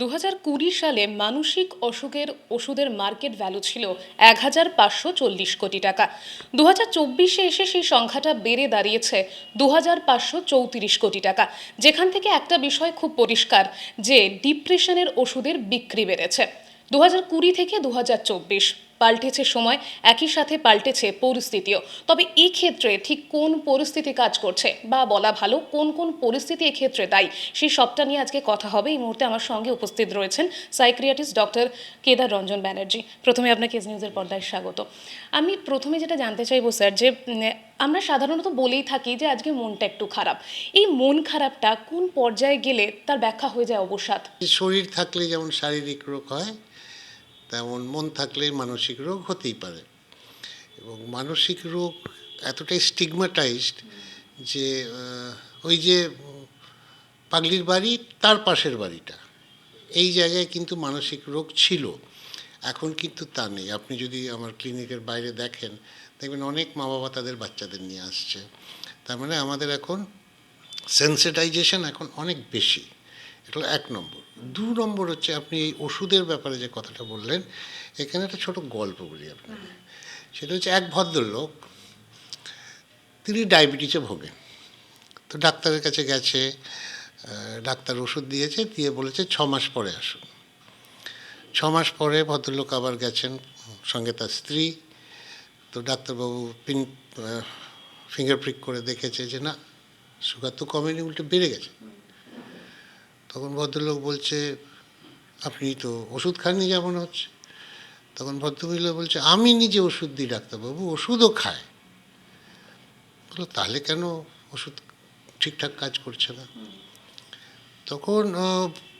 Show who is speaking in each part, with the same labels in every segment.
Speaker 1: দু হাজার কুড়ি সালে মানসিক অসুখের ওষুধের মার্কেট ভ্যালু ছিল এক হাজার পাঁচশো চল্লিশ কোটি টাকা। দু হাজার চব্বিশে এসে সেই সংখ্যাটা বেড়ে দাঁড়িয়েছে দু হাজার পাঁচশো চৌত্রিশ কোটি টাকা। যেখান থেকে একটা বিষয় খুব পরিষ্কার, যে ডিপ্রেশনের ওষুধের বিক্রি বেড়েছে। দু হাজার কুড়ি থেকে দু হাজার চব্বিশ। পাল্টেছে সময়, একই সাথে পাল্টেছে পরিস্থিতিও। তবে এই ক্ষেত্রে ঠিক কোন পরিস্থিতি কাজ করছে বা বলা ভালো কোন কোন পরিস্থিতি এক্ষেত্রে দায়ী? সেই সবটা নিয়ে আজকে কথা হবে। এই মুহূর্তে আমার সঙ্গে উপস্থিত রয়েছেন সাইক্রিয়াটিস্ট ডক্টর কেদার রঞ্জন ব্যানার্জি। প্রথমে আপনাকে এস নিউজের পর্দায় স্বাগত। আমি প্রথমে যেটা জানতে চাইব, স্যার, যে আমরা সাধারণত বলেই থাকি যে, আজকে মনটা একটু খারাপ। এই মন খারাপটা কোন পর্যায়ে গেলে তার ব্যাখ্যা হয়ে যায় অবসাদ?
Speaker 2: শরীর থাকলে যেমন শারীরিক রোগ হয় তেমন মন থাকলে মানসিক রোগ হতেই পারে। এবং মানসিক রোগ এতটাই স্টিগমাটাইজড যে ওই যে পাগলির বাড়ি, তার পাশের বাড়িটা। এই জায়গায় কিন্তু মানসিক রোগ ছিল। এখন কিন্তু তা নেই। আপনি যদি আমার ক্লিনিকের বাইরে দেখেন, দেখবেন অনেক মা বাবা তাদের বাচ্চাদের নিয়ে আসছে। তার মানে আমাদের এখন সেন্সিটাইজেশন এখন অনেক বেশি। এটা এক নম্বর। দু নম্বর হচ্ছে আপনি এই ওষুধের ব্যাপারে যে কথাটা বললেন, এখানে একটা ছোট গল্প বলি আপনাকে। সেটা হচ্ছে এক ভদ্রলোক, তিনি ডায়াবেটিসে ভোগেন। তো ডাক্তারের কাছে গেছে ডাক্তার ওষুধ দিয়েছে, দিয়ে বলেছে, ছ মাস পরে আসুন। ছ মাস পরে ভদ্রলোক আবার গেছেন সঙ্গে তার স্ত্রী। তো ডাক্তারবাবু পিন ফিঙ্গার প্রিক করে দেখেছে যে, না সুগার তো কমেনি, উল্টে বেড়ে গেছে। তখন ভদ্রলোক বলছে, আপনি তো ওষুধ খাননি যেমন হচ্ছে। তখন ভদ্রমহিলা বলছে, আমি নিজে ওষুধ দিই ডাক্তারবাবু, ওষুধও খায়। বলল, তাহলে কেন ওষুধ ঠিকঠাক কাজ করছে না? তখন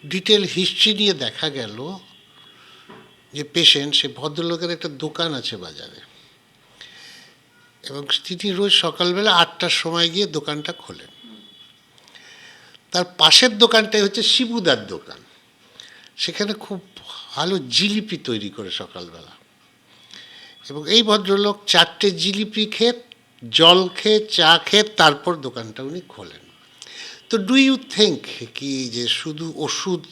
Speaker 2: ডিটেল হিস্ট্রি নিয়ে দেখা গেল যে পেশেন্ট সে ভদ্রলোকের একটা দোকান আছে বাজারে। এবং তিনি রোজ সকালবেলা আটটার সময় গিয়ে দোকানটা খোলেন। তার পাশের দোকানটাই হচ্ছে শিবুদার দোকান। সেখানে খুব ভালো জিলিপি তৈরি করে সকালবেলা। এবং এই ভদ্রলোক চারটে জিলিপি খেয়ে জল খেয়ে চা খেয়ে তারপর দোকানটা উনি খোলেন। তো ডু ইউ থিঙ্ক কি যে শুধু ওষুধ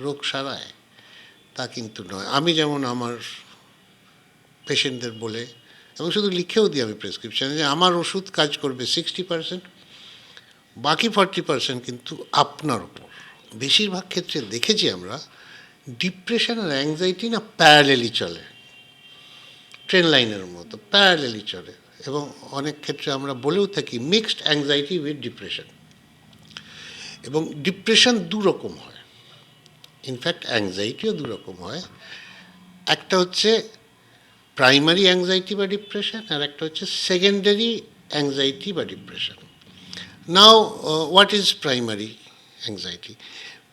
Speaker 2: রোগ সারায়? তা কিন্তু নয়। আমি যেমন আমার পেশেন্টদের বলে এবং শুধু লিখেও দিই আমি প্রেসক্রিপশানে যে আমার ওষুধ কাজ করবে সিক্সটি পার্সেন্ট। বাকি ফর্টি পার্সেন্ট কিন্তু আপনার ওপর বেশিরভাগ ক্ষেত্রে দেখেছি আমরা ডিপ্রেশন আর অ্যাংজাইটি না প্যারালেলি চলে। ট্রেন লাইনের মতো প্যারালেলি চলে। এবং অনেক ক্ষেত্রে আমরা বলেও থাকি মিক্সড অ্যাংজাইটি উইথ ডিপ্রেশন এবং ডিপ্রেশন দু রকম হয়। ইনফ্যাক্ট অ্যাংজাইটিও দু রকম হয়। একটা হচ্ছে প্রাইমারি অ্যাংজাইটি বা ডিপ্রেশন আর একটা হচ্ছে সেকেন্ডারি অ্যাংজাইটি বা depression now what is primary anxiety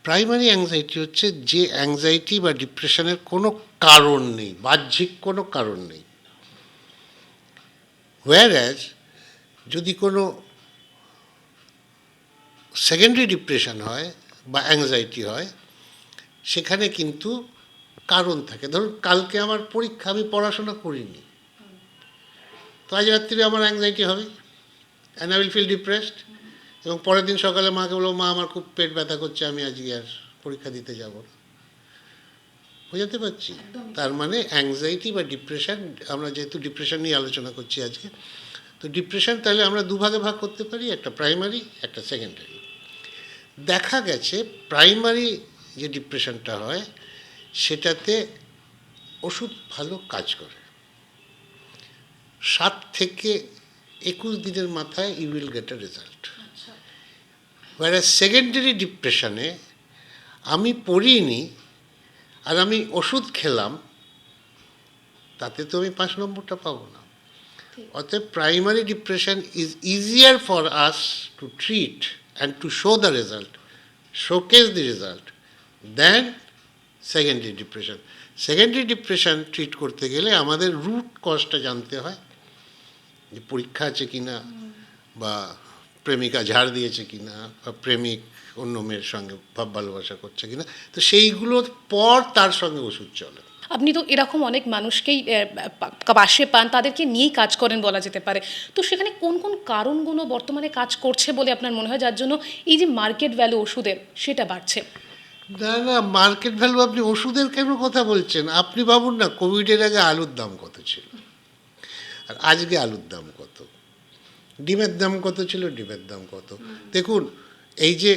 Speaker 2: primary anxiety হচ্ছে যে অ্যাংজাইটি বা ডিপ্রেশনের কোনো কারণ নেই, বাহ্যিক কোনো কারণ নেই। হোয়ার যদি কোনো সেকেন্ডারি ডিপ্রেশন হয় বা অ্যাংজাইটি হয়, সেখানে কিন্তু কারণ থাকে। ধরুন, কালকে আমার পরীক্ষা, আমি পড়াশোনা করিনি। তো আজ রাত্রিরে আমার অ্যাংজাইটি হবে? And I will feel depressed এবং পরের দিন সকালে মাকে বলব মা আমার খুব পেট ব্যথা করছে আমি আজকে আর পরীক্ষা দিতে যাব না। বোঝাতে পারছি। তার মানে অ্যাংজাইটি বা ডিপ্রেশন আমরা যেহেতু ডিপ্রেশন নিয়ে আলোচনা করছি আজকে তো ডিপ্রেশন তাহলে আমরা দুভাগে ভাগ করতে পারি একটা প্রাইমারি একটা সেকেন্ডারি দেখা গেছে প্রাইমারি যে ডিপ্রেশনটা হয় সেটাতে ওষুধ ভালো কাজ করে। সাত থেকে একুশ দিনের মাথায় you will get a result whereas secondary ডিপ্রেশনে আমি পড়িনি আর আমি ওষুধ খেলাম তাতে তো আমি পাঁচ নম্বরটা পাবো না। অতএব primary depression is easier for us to treat and to show the result showcase the result then secondary depression secondary depression treat করতে গেলে আমাদের রুট কজটা জানতে হয় যে পরীক্ষা আছে কি না বা প্রেমিকা ঝাড় দিয়েছে কি না বা প্রেমিক অন্য মেয়ের সঙ্গে ভাব ভালোবাসা করছে কি না তো সেইগুলোর পর তার সঙ্গে ওষুধ চলে।
Speaker 1: আপনি তো এরকম অনেক মানুষকেই পাশে পান তাদেরকে নিয়েই কাজ করেন বলা যেতে পারে। তো সেখানে কোন কোন কারণগুলো বর্তমানে কাজ করছে বলে আপনার মনে হয় যার জন্য এই যে মার্কেট ভ্যালু ওষুধের সেটা বাড়ছে?
Speaker 2: না না মার্কেট ভ্যালু আপনি ওষুধের কেন কথা বলছেন? আপনি ভাবুন না কোভিডের আগে আলুর দাম কত ছিল? আর আজকে আলুর দাম কত? ডিমের দাম কত ছিল? ডিমের দাম কত? দেখুন, এই যে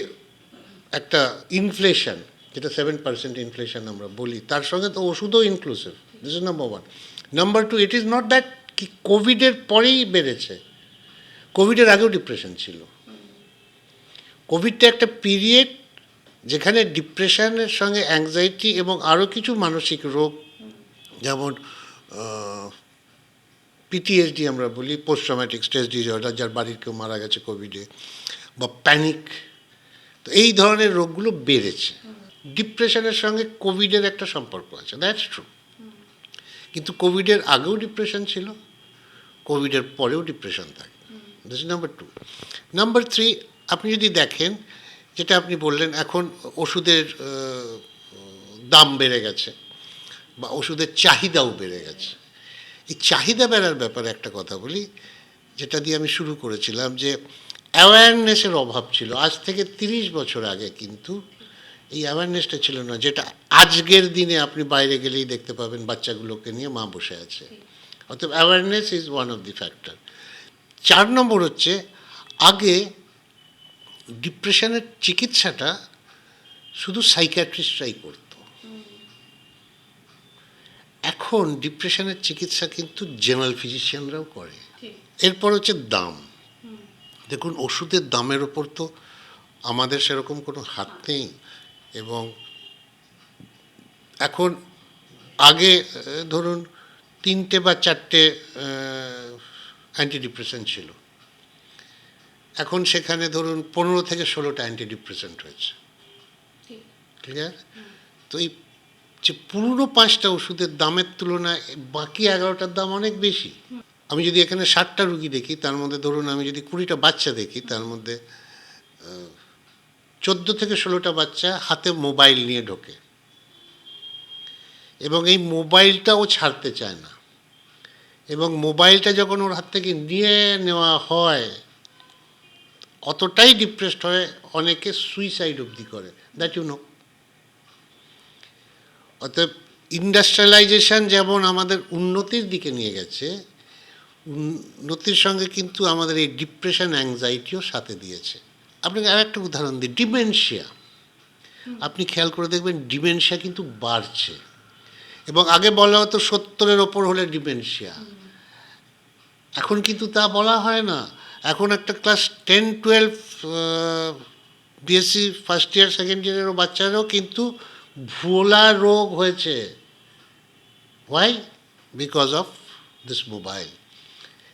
Speaker 2: একটা ইনফ্লেশন যেটা সেভেন পার্সেন্ট ইনফ্লেশন আমরা বলি, তার সঙ্গে তো ওষুধও inclusive this is number one number two it is not that কি কোভিডের পরেই বেড়েছে কোভিডের আগেও ডিপ্রেশন ছিল। কোভিডটা একটা পিরিয়ড যেখানে ডিপ্রেশনের সঙ্গে অ্যাংজাইটি এবং আরও কিছু মানসিক রোগ, যেমন পিটিএসডি আমরা বলি পোস্ট ট্রমেটিক স্ট্রেস ডিসঅর্ডার যার বাড়ির কেউ মারা গেছে কোভিডে বা প্যানিক তো এই ধরনের রোগগুলো বেড়েছে। ডিপ্রেশনের সঙ্গে কোভিডের একটা সম্পর্ক আছে দ্যাটস ট্রু কিন্তু কোভিডের আগেও ডিপ্রেশন ছিল কোভিডের পরেও ডিপ্রেশন থাকে। This number two number three আপনি যদি দেখেন, যেটা আপনি বললেন, এখন ওষুধের দাম বেড়ে গেছে, বা ওষুধের চাহিদাও বেড়ে গেছে। এই চাহিদা বেড়ার ব্যাপারে একটা কথা বলি, যেটা দিয়ে আমি শুরু করেছিলাম যে অ্যাওয়ারনেসের অভাব ছিল। আজ থেকে তিরিশ বছর আগে কিন্তু এই অ্যাওয়ারনেসটা ছিল না, যেটা আজকের দিনে আপনি বাইরে গেলেই দেখতে পাবেন বাচ্চাগুলোকে নিয়ে মা বসে আছে। অতএব awareness is one of the factor চার নম্বর হচ্ছে, আগে ডিপ্রেশনের চিকিৎসাটা শুধু সাইকিয়াট্রিস্টরাই করত। এখন ডিপ্রেশনের চিকিৎসা কিন্তু জেনারেল ফিজিশিয়ানরাও করে। এরপর হচ্ছে দাম। দেখুন ওষুধের দামের ওপর তো আমাদের সেরকম কোনো হাত নেই এবং এখন আগে ধরুন তিনটে বা চারটে অ্যান্টিডিপ্রেশন ছিল। এখন সেখানে ধরুন পনেরো থেকে ষোলোটা অ্যান্টিডিপ্রেসেন্ট হয়েছে ক্লিয়ার তো এই যে পুরনো পাঁচটা ওষুধের দামের তুলনায় বাকি এগারোটার দাম অনেক বেশি। আমি যদি এখানে ষাটটা রুগী দেখি, তার মধ্যে ধরুন আমি যদি কুড়িটা বাচ্চা দেখি, তার মধ্যে চোদ্দ থেকে ষোলোটা বাচ্চা হাতে মোবাইল নিয়ে ঢোকে। এবং এই মোবাইলটা ও ছাড়তে চায় না। এবং মোবাইলটা যখন ওর হাত থেকে নিয়ে নেওয়া হয়, অতটাই ডিপ্রেসড হয়ে অনেকে সুইসাইড অবধি করে। দ্যাট ইউ নো অতএব ইন্ডাস্ট্রিয়ালাইজেশন যেমন আমাদের উন্নতির দিকে নিয়ে গেছে উন্নতির সঙ্গে কিন্তু আমাদের এই ডিপ্রেশন অ্যাংজাইটিও সাথে দিয়েছে। আপনাকে আর একটা উদাহরণ দিই ডিমেনশিয়া আপনি খেয়াল করে দেখবেন ডিমেনশিয়া কিন্তু বাড়ছে। এবং আগে বলা হতো সত্তরের ওপর হলে ডিমেনশিয়া এখন কিন্তু তা বলা হয় না। এখন একটা class ten twelve BSc first year second ইয়ারেরও বাচ্চারাও কিন্তু ভোলা রোগ হয়েছে। Why because of this mobile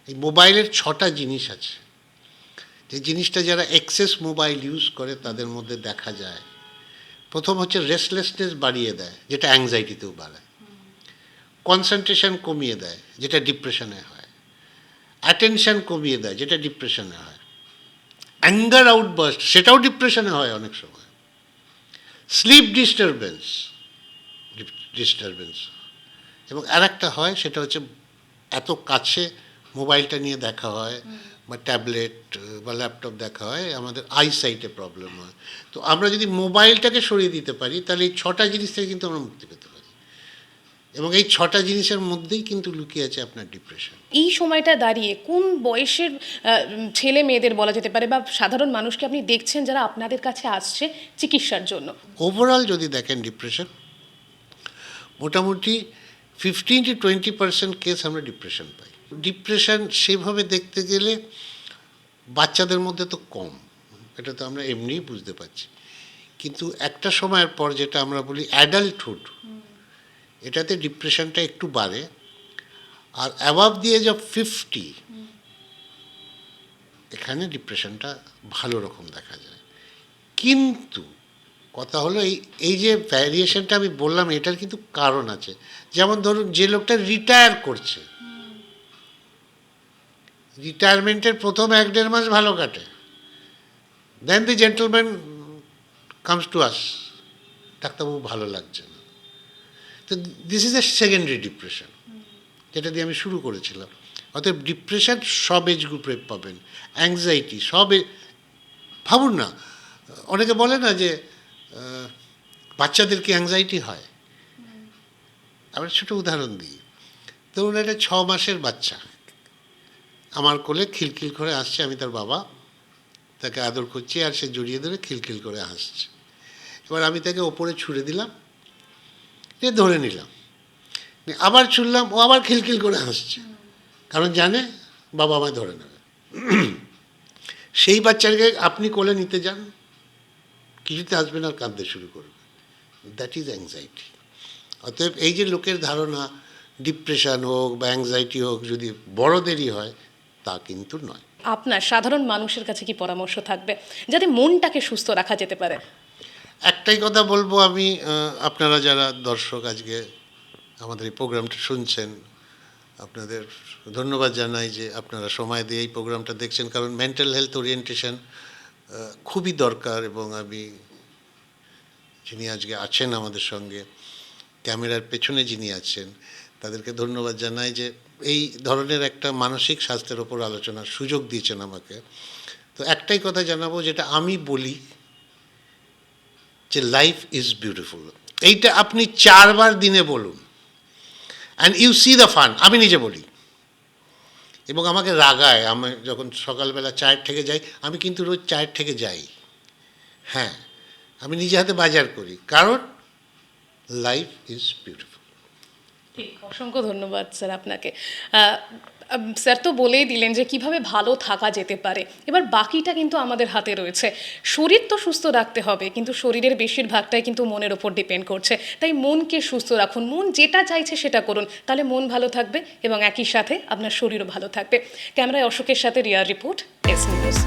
Speaker 2: এই মোবাইলের ছটা জিনিস আছে। যে জিনিসটা যারা এক্সেস মোবাইল ইউজ করে, তাদের মধ্যে দেখা যায়। প্রথম হচ্ছে রেস্টলেসনেস বাড়িয়ে দেয়, যেটা অ্যাংজাইটিতেও বাড়ায়। কনসেন্ট্রেশন কমিয়ে দেয়, যেটা ডিপ্রেশনে হয়। অ্যাটেনশন কমিয়ে দেয়, যেটা ডিপ্রেশনে হয়। অ্যাঙ্গার আউটবার্স্ট সেটাও ডিপ্রেশনে হয় অনেক সময়। স্লিপ ডিস্টারবেন্স ডিস্টারবেন্স এবং আর একটা হয় সেটা হচ্ছে এত কাছে মোবাইলটা নিয়ে দেখা হয় বা ট্যাবলেট বা ল্যাপটপ দেখা হয় আমাদের আইসাইটে প্রবলেম হয়। তো আমরা যদি মোবাইলটাকে সরিয়ে দিতে পারি তাহলে এই ছটা জিনিস থেকে কিন্তু আমরা মুক্তি পেতে পারি। এবং এই ছটা জিনিসের মধ্যেই কিন্তু লুকিয়ে আছে আপনার ডিপ্রেশন
Speaker 1: এই সময়টা দাঁড়িয়ে কোন বয়সের ছেলে মেয়েদের বলা যেতে পারে বা সাধারণ মানুষকে আপনি দেখছেন যারা আপনাদের কাছে আসছে চিকিৎসার জন্য?
Speaker 2: ওভারঅল যদি দেখেন ডিপ্রেশন মোটামুটি fifteen to twenty percent case আমরা ডিপ্রেশন পাই। ডিপ্রেশন সেভাবে দেখতে গেলে বাচ্চাদের মধ্যে তো কম এটা তো আমরা এমনিই বুঝতে পারছি। কিন্তু একটা সময়ের পর যেটা আমরা বলি অ্যাডাল্টহুড এটাতে ডিপ্রেশনটা একটু বাড়ে। আর অ্যাবাভ দিয়ে অফ ফিফটি এখানে ডিপ্রেশনটা ভালো রকম দেখা যায়। কিন্তু কথা হলো এই এই যে ভ্যারিয়েশনটা আমি বললাম, এটার কিন্তু কারণ আছে। যেমন ধরুন, যে লোকটা রিটায়ার করছে রিটায়ারমেন্টের প্রথম এক দেড় মাস ভালো কাটে। Then the gentleman comes to us ডাক্তারবাবু ভালো লাগছে তো this is a secondary depression যেটা দিয়ে আমি শুরু করেছিলাম। অতএব ডিপ্রেশন সব এজ গ্রুপে পাবেন অ্যাংজাইটি সব ভাবুন না, অনেকে বলে না যে বাচ্চাদেরকে অ্যাংজাইটি হয়? আবার ছোট উদাহরণ দিই। ধরুন একটা ছ মাসের বাচ্চা, আমার কোলে খিলখিল করে আসছে, আমি তার বাবা, তাকে আদর করছি আর সে জড়িয়ে ধরে খিলখিল করে হাসছে এবার আমি তাকে ওপরে ছুঁড়ে দিলাম দিয়ে ধরে নিলাম। আবার ছুড়লাম, ও আবার খিলখিল করে হাসছে। কারণ জানে, বাবা আমায় ধরে নেবে। সেই বাচ্চাকে আপনি কোলে নিতে যান, কিছুতে আসবেন আর কাঁদতে শুরু করবে। দ্যাট ইজ অ্যাংজাইটি অতএব এই যে লোকের ধারণা ডিপ্রেশন হোক বা অ্যাংজাইটি হোক, যদি বড়দেরই হয়, তা কিন্তু নয়।
Speaker 1: আপনার সাধারণ মানুষের কাছে কি পরামর্শ থাকবে? যাতে মনটাকে সুস্থ রাখা যেতে পারে।
Speaker 2: একটাই কথা বলব আমি আপনারা যারা দর্শক আজকে আমাদের এই প্রোগ্রামটা শুনছেন, আপনাদের ধন্যবাদ জানাই যে আপনারা সময় দিয়ে এই প্রোগ্রামটা দেখছেন, কারণ মেন্টাল হেলথ ওরিয়েন্টেশন খুবই দরকার এবং আমি, যিনি আজকে আছেন আমাদের সঙ্গে, ক্যামেরার পেছনে যিনি আছেন, তাদেরকে ধন্যবাদ জানাই যে এই ধরনের একটা মানসিক স্বাস্থ্যের ওপর আলোচনার সুযোগ দিয়েছেন আমাকে। তো একটাই কথা জানাব, যেটা আমি বলি যে লাইফ ইজ বিউটিফুল এইটা আপনি চারবার দিনে বলুন। And you see the fun আমি নিজে বলি। এবং আমাকে রাগায়। আমি যখন সকালবেলা চায়ের থেকে যাই, আমি কিন্তু রোজ চায়ের থেকে যাই। হ্যাঁ আমি নিজে হাতে বাজার করি। কারণ লাইফ ইজ বিউটিফুল
Speaker 1: ঠিক, অসংখ্য ধন্যবাদ স্যার আপনাকে। স্যার তো বলেই দিলেন যে কীভাবে ভালো থাকা যেতে পারে। এবার বাকিটা কিন্তু আমাদের হাতে রয়েছে। শরীর তো সুস্থ রাখতে হবে, কিন্তু শরীরের বেশিরভাগটাই কিন্তু মনের ওপর ডিপেন্ড করছে। তাই মনকে সুস্থ রাখুন। মন যেটা চাইছে সেটা করুন। তাহলে মন ভালো থাকবে এবং একই সাথে আপনার শরীরও ভালো থাকবে। ক্যামেরায় অশোকের সাথে রিয়ার রিপোর্ট এস নিউজ